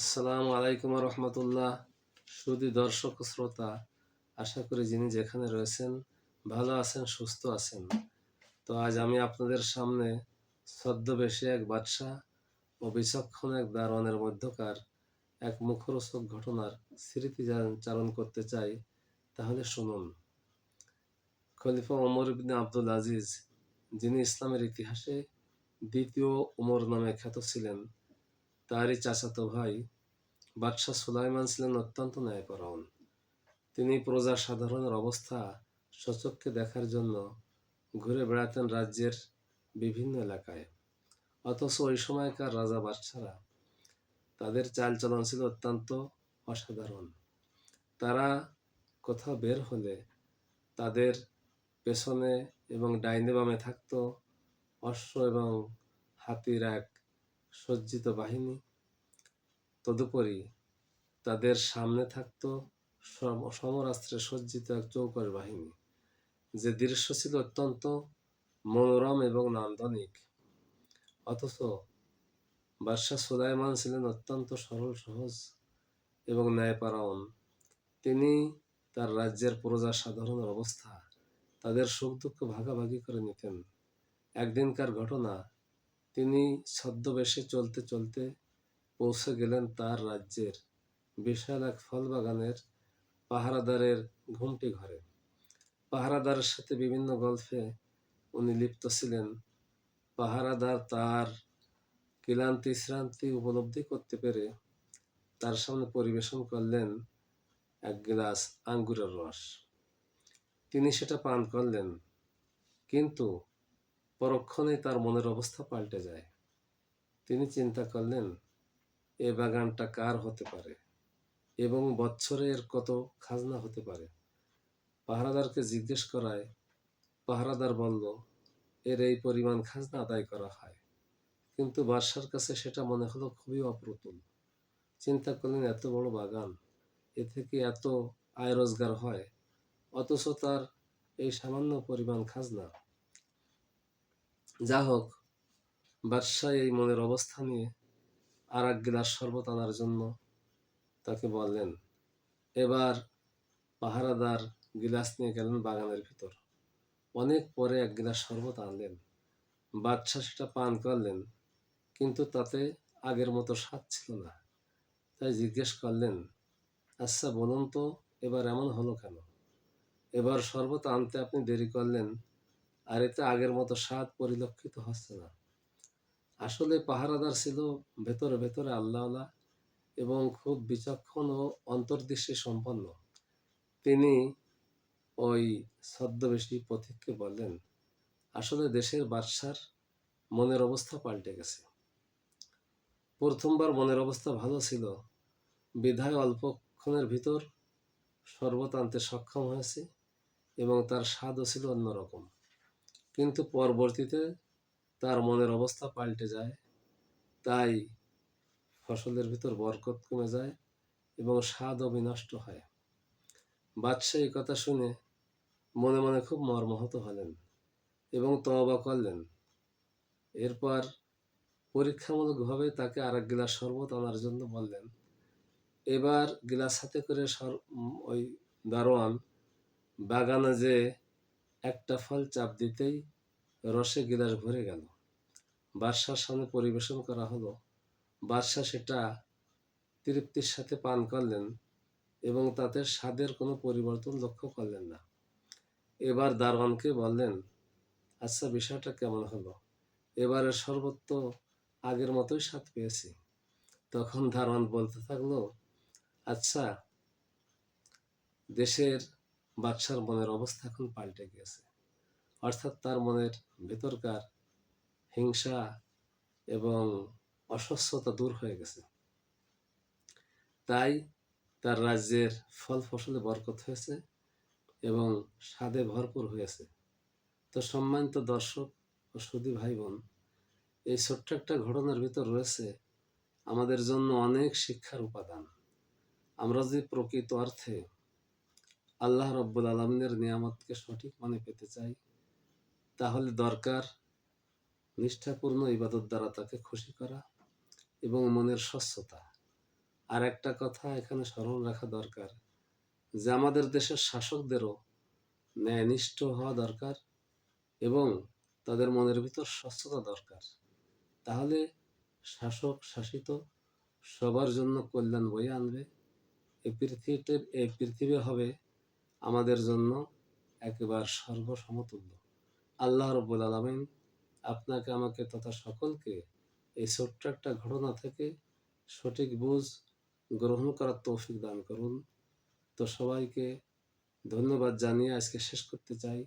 আসসালামু আলাইকুম রহমতুল্লাহ সুদী দর্শক শ্রোতা, আশা করি যিনি যেখানে রয়েছেন ভালো আছেন, সুস্থ আছেন। তো আজ আমি আপনাদের সামনে ছদ্মবেশে এক বাদশাহ ও বিচক্ষণ এক দারোয়ানের মধ্যকার এক মুখরোচক ঘটনার স্মৃতি চারণ করতে চাই, তাহলে শুনুন। খলিফা ওমর ইবনে আব্দুল আজিজ, যিনি ইসলামের ইতিহাসে দ্বিতীয় উমর নামে খ্যাত ছিলেন তারই চাচাতো ভাই বাদশাহ সুলাইমান ছিলেন অত্যন্ত ন্যায়পরায়ণ। তিনি প্রজা সাধারণের অবস্থা সচক্ষে দেখার জন্য ঘুরে বেড়াতেন রাজ্যের বিভিন্ন এলাকায়। অথচ ওই সময়কার রাজা বাদশারা তাদের চালচলন ছিল অত্যন্ত অসাধারণ। তারা কোথাও বের হলে তাদের পেছনে এবং ডাইনে বামে থাকতো অশ্ব এবং হাতির এক সজ্জিত বাহিনী। তদুপরি তাদের সামনে থাকতো সম- সমরাস্ত্রে সজ্জিত এক চৌকর বাহিনী। যে দৃশ্য ছিল অত্যন্ত মনোরম এবং নান্দনিক। অথচ বাদশাহ সুলাইমান ছিলেন অত্যন্ত সরল, সহজ এবং ন্যায়পরায়ণ। তিনি তার রাজ্যের প্রজা সাধারণের অবস্থা, তাদের সুখ দুঃখ ভাগাভাগি করে নিতেন। একদিনকার ঘটনা তিনি ছদ্মবেশে চলতে চলতে পৌঁছে গেলেন তার রাজ্যের বিশাল এক ফল বাগানের পাহারাদারের ঘুমটি ঘরে। পাহারাদারের সাথে বিভিন্ন গল্পে উনি লিপ্ত ছিলেন। পাহারাদার তার ক্লান্তি শ্রান্তি উপলব্ধি করতে পেরে তার সামনে পরিবেশন করলেন এক গ্লাস আঙ্গুরের রস। তিনি সেটা পান করলেন, কিন্তু পরক্ষণেই তার মনের অবস্থা পাল্টে যায়। তিনি চিন্তা করলেন, এ বাগানটা কার হতে পারে? এবং বছরে এর কত খাজনা হতে পারে? পাহারাদারকে জিজ্ঞেস করায়, পাহারাদার বলল, এর এই পরিমাণ খাজনা আদায় করা হয়। কিন্তু বাদশার কাছে সেটা মনে হলো খুবই অপ্রতুল। চিন্তা করলেন, এত বড় বাগান, এ থেকে এত আয় রোজগার হয়, অথচ তার এই সামান্য পরিমাণ খাজনা যা হোক বাদশাহ এই মনের অবস্থা নিয়ে আর এক গ্লাস শরবত আনার জন্য তাকে বললেন, এবার পাহারাদার গিলাস নিয়ে গেলেন বাগানের ভিতর। অনেক পরে এক গ্লাস শরবত আনলেন বাদশাহ সেটা পান করলেন, কিন্তু তাতে আগের মতো স্বাদ ছিল না। তাই জিজ্ঞেস করলেন আচ্ছা বলুন তো, এবার এমন হলো কেন? এবার শরবত আনতে আপনি দেরি করলেন আর এতে আগের মতো স্বাদ পরিলক্ষিত হচ্ছে না। আসলে পাহারাদার ছিল ভেতরে ভেতরে আল্লাহওয়ালা এবং খুব বিচক্ষণ ও অন্তর্দৃষ্টি সম্পন্ন। তিনি ওই ছদ্মবেশী পথিককে বললেন, আসলে দেশের বাদশার মনের অবস্থা পাল্টে গেছে। প্রথমবার মনের অবস্থা ভালো ছিল। বিধায় অল্পক্ষণের ভিতর শরবত আনতে সক্ষম হয়েছে এবং তার স্বাদও ছিল অন্যরকম। কিন্তু পরবর্তীতে তার মনের অবস্থা পাল্টে যায়। তাই ফসলের ভিতর বরকত কমে যায় এবং স্বাদও বিনষ্ট হয়। বাদশাহ এই কথা শুনে মনে মনে খুব মর্মাহত হলেন এবং তবা করলেন। এরপর পরীক্ষামূলকভাবে তাকে আর এক গিলাস শরবত আনার জন্য বললেন, এবার গিলাস হাতে করে ওই দারোয়ান বাগানে যে একটা ফল চাপ দিতেই রসে গিলাস ভরে গেল। বাদশার সামনে পরিবেশন করা হলো। বাদশাহ সেটা তৃপ্তির সাথে পান করলেন এবং তাতে স্বাদের কোনো পরিবর্তন লক্ষ্য করলেন না। এবার দারোয়ানকে বললেন আচ্ছা বিষয়টা কেমন হলো? এবারের সর্বত্র আগের মতোই স্বাদ পেয়েছি। তখন দারোয়ান বলতে থাকল আচ্ছা দেশের বাদশার মনের অবস্থা এখন পাল্টে গিয়েছে অর্থাৎ তার মনের ভেতরকার হিংসা এবং অস্বস্থতা দূর হয়ে গেছে। তাই তার রাজ্যের ফল ফসলে বরকত হয়েছে এবং স্বাদে ভরপুর হয়েছে। তো সম্মানিত দর্শক ও সুদী ভাই বোন এই ছোট্ট একটা ঘটনার ভিতর রয়েছে আমাদের জন্য অনেক শিক্ষার উপাদান। আমরা যদি প্রকৃত অর্থে আল্লাহ রব্বুল আলমিনের নিয়ামতকে সঠিক মানে পেতে চাই, তাহলে দরকার নিষ্ঠাপূর্ণ ইবাদত দ্বারা তাকে খুশি করা এবং মনের স্বচ্ছতা। আর একটা কথা এখানে স্মরণ রাখা দরকার, যে আমাদের দেশের শাসকদেরও ন্যায়নিষ্ঠ হওয়া দরকার এবং তাদের মনের ভিতর স্বচ্ছতা দরকার। তাহলে শাসক শাসিত সবার জন্য কল্যাণ বয়ে আনবে। এই পৃথিবীতে এই পৃথিবী হবে আমাদের জন্য একেবারে সর্বসমতুল্য। আল্লাহ রব্বুল আলমিন আপনাকে, আমাকে তথা সকলকে এই ছোট্ট একটা ঘটনা থেকে সঠিক বুঝ গ্রহণ করার তৌফিক দান করুন। তো সবাইকে ধন্যবাদ জানিয়ে আজকে শেষ করতে চাই।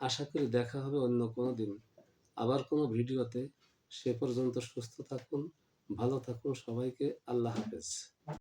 আশা করি দেখা হবে অন্য কোনো দিন। আবার কোনো ভিডিওতে। সে পর্যন্ত সুস্থ থাকুন, ভালো থাকুন সবাইকে। আল্লাহ হাফেজ।